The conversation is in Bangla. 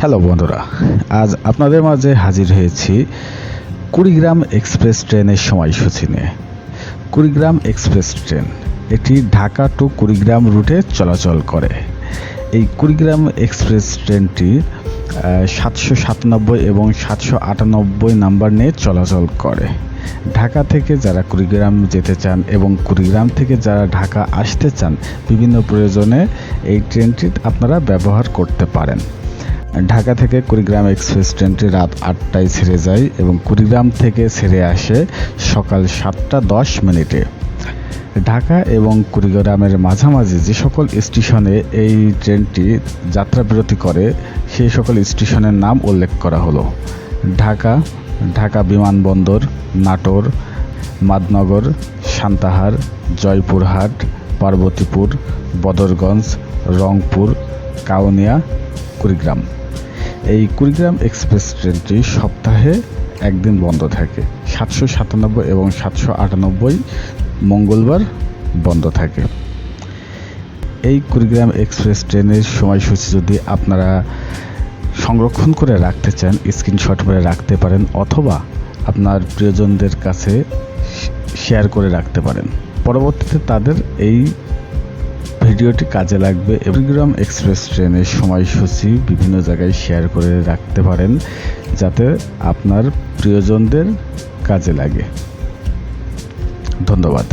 হ্যালো বন্ধুরা, আজ আপনাদের মাঝে হাজির হয়েছি কুড়িগ্রাম এক্সপ্রেস ট্রেনের সময়সূচি নিয়ে। কুড়িগ্রাম এক্সপ্রেস ট্রেন এটি ঢাকা টু কুড়িগ্রাম রুটে চলাচল করে। এই কুড়িগ্রাম এক্সপ্রেস ট্রেনটি সাতশো সাতানব্বই এবং সাতশো আটানব্বই নাম্বার নিয়ে চলাচল করে। ঢাকা থেকে যারা কুড়িগ্রাম যেতে চান এবং কুড়িগ্রাম থেকে যারা ঢাকা আসতে চান, বিভিন্ন প্রয়োজনে এই ট্রেনটি আপনারা ব্যবহার করতে পারেন। ঢাকা থেকে কুড়িগ্রাম এক্সপ্রেস ট্রেনটি রাত আটটায় ছেড়ে যায় এবং কুড়িগ্রাম থেকে ছেড়ে আসে সকাল সাতটা দশ মিনিটে। ঢাকা এবং কুড়িগ্রামের মাঝামাঝি যে সকল স্টেশনে এই ট্রেনটি যাত্রা বিরতি করে, সেই সকল স্টেশনের নাম উল্লেখ করা হলো। ঢাকা ঢাকা বিমানবন্দর, নাটোর, মাদনগর, সান্তাহার, জয়পুরহাট, পার্বতীপুর, বদরগঞ্জ, রংপুর, কাউনিয়া, কুড়িগ্রাম। এই কুড়িগ্রাম এক্সপ্রেস ট্রেনটি সপ্তাহে একদিন বন্ধ থাকে। সাতশো সাতানব্বই এবং সাতশো আটানব্বই মঙ্গলবার বন্ধ থাকে। এই কুড়িগ্রাম এক্সপ্রেস ট্রেনের সময়সূচি যদি আপনারা সংরক্ষণ করে রাখতে চান, স্ক্রিনশট করে রাখতে পারেন অথবা আপনার প্রিয়জনদের কাছে শেয়ার করে রাখতে পারেন। পরবর্তীতে তাদের এই ভিডিওটি কাজে লাগবে কুড়িগ্রাম এক্সপ্রেস ট্রেনের সময়সূচি বিভিন্ন জায়গায় শেয়ার করে রাখতে পারেন যাতে আপনার প্রিয়জনদের কাজে লাগে। ধন্যবাদ।